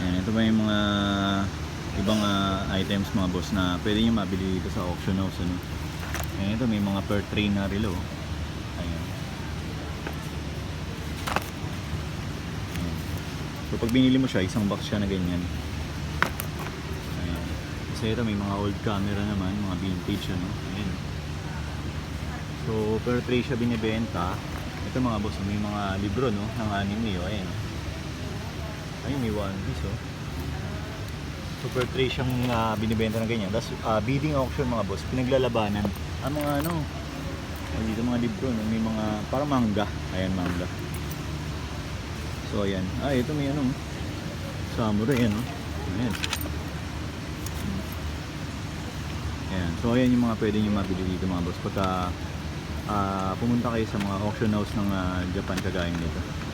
Ayan, ito ba yung mga ibang ah, items mga boss na pwede nyo mabili dito sa auction house. Ano? Ayan, ito may mga per tray na relo. Ayan. So pag binili mo siya, isang box siya na ganyan. Ayan. Kasi ito may mga old camera naman, mga vintage ano. Ayan. So per tray siya binibenta. Ito mga boss, may mga libro no ng anime oh. Ayan. Ayun, may One Piece oh. Super tray siyang ah, binibenta ng ganyan. Tapos ah, bidding auction mga boss, pinaglalabanan. Ang mga ano, ay, dito mga libro, no? may mga parang manga. Ayan, manga. So ayan. Ah, ito may ano, samurai ano. Ayan. Ayan. So ayan yung mga pwede nyo mabili dito mga boss. Pagka ah, pumunta kayo sa mga auction house ng ah, Japan kagaya nito.